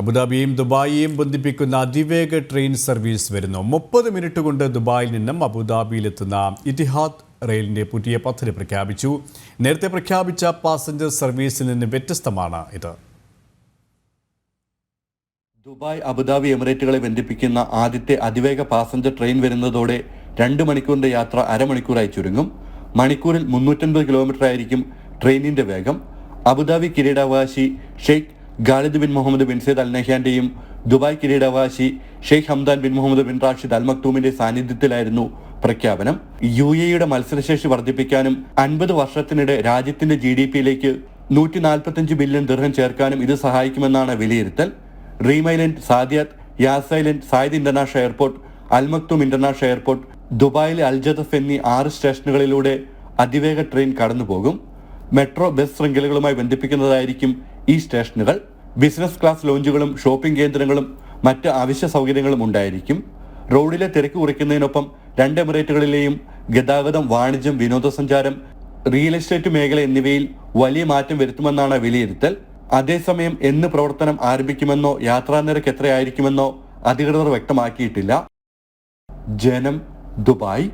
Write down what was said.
അബുദാബിയും ദുബായിയും ബന്ധിപ്പിക്കുന്ന അതിവേഗ train service വരുന്നു. മുപ്പത് മിനിറ്റ് കൊണ്ട് ദുബായിൽ നിന്നും അബുദാബിയിലെത്തുന്ന ഇതിഹാദ് റെയിലിന്റെ പുതിയ പദ്ധതി പ്രഖ്യാപിച്ചു. നേരത്തെ പ്രഖ്യാപിച്ച പാസഞ്ചർ സർവീസിൽ നിന്ന് വ്യത്യസ്തമാണ് ഇത്. ദുബായ് അബുദാബി എമിറേറ്റുകളെ ബന്ധിപ്പിക്കുന്ന ആദ്യത്തെ അതിവേഗ പാസഞ്ചർ ട്രെയിൻ വരുന്നതോടെ രണ്ട് മണിക്കൂറിന്റെ യാത്ര അരമണിക്കൂറായി ചുരുങ്ങും. മണിക്കൂറിൽ മുന്നൂറ്റൻപത് കിലോമീറ്റർ ആയിരിക്കും ട്രെയിനിന്റെ വേഗം. അബുദാബി കിരീടാവകാശി Sheikh Khalid bin Mohammed bin Zayed Al നഹ്യാന്റെയും Dubai കിരീടാവകാശി Sheikh Hamdan bin Mohammed bin Rashid Al മക്തൂമിന്റെ സാന്നിധ്യത്തിലായിരുന്നു പ്രഖ്യാപനം. യു എയുടെ മത്സരശേഷി വർദ്ധിപ്പിക്കാനും അൻപത് വർഷത്തിനിടെ രാജ്യത്തിന്റെ ജി ഡി പിയിലേക്ക് നൂറ്റി നാൽപ്പത്തഞ്ച് ബില്യൺ ദിർഹം ചേർക്കാനും ഇത് സഹായിക്കുമെന്നാണ് വിലയിരുത്തൽ. Reem Island island Saadiyat Yas island Zayed international airport Al Maktoum international airport ദുബായിലെ അൽജദഫ് എന്നീ ആറ് സ്റ്റേഷനുകളിലൂടെ അതിവേഗ ട്രെയിൻ കടന്നുപോകും. മെട്രോ ബസ് ശൃംഖലകളുമായി ബന്ധിപ്പിക്കുന്നതായിരിക്കും ഈ സ്റ്റേഷനുകൾ. ബിസിനസ് ക്ലാസ് ലോഞ്ചുകളും ഷോപ്പിംഗ് കേന്ദ്രങ്ങളും മറ്റ് അവശ്യ സൗകര്യങ്ങളും ഉണ്ടായിരിക്കും. റോഡിലെ തിരക്ക് കുറയ്ക്കുന്നതിനൊപ്പം രണ്ട് എമിറേറ്റുകളിലെയും ഗതാഗതം വാണിജ്യം വിനോദസഞ്ചാരം റിയൽ എസ്റ്റേറ്റ് മേഖല എന്നിവയിൽ വലിയ മാറ്റം വരുത്തുമെന്നാണ് വിലയിരുത്തൽ. അതേസമയം എന്ന് പ്രവർത്തനം ആരംഭിക്കുമെന്നോ യാത്രാ നിരക്ക് എത്രയായിരിക്കുമെന്നോ അധികൃതർ വ്യക്തമാക്കിയിട്ടില്ല. ജനം ദുബായ്.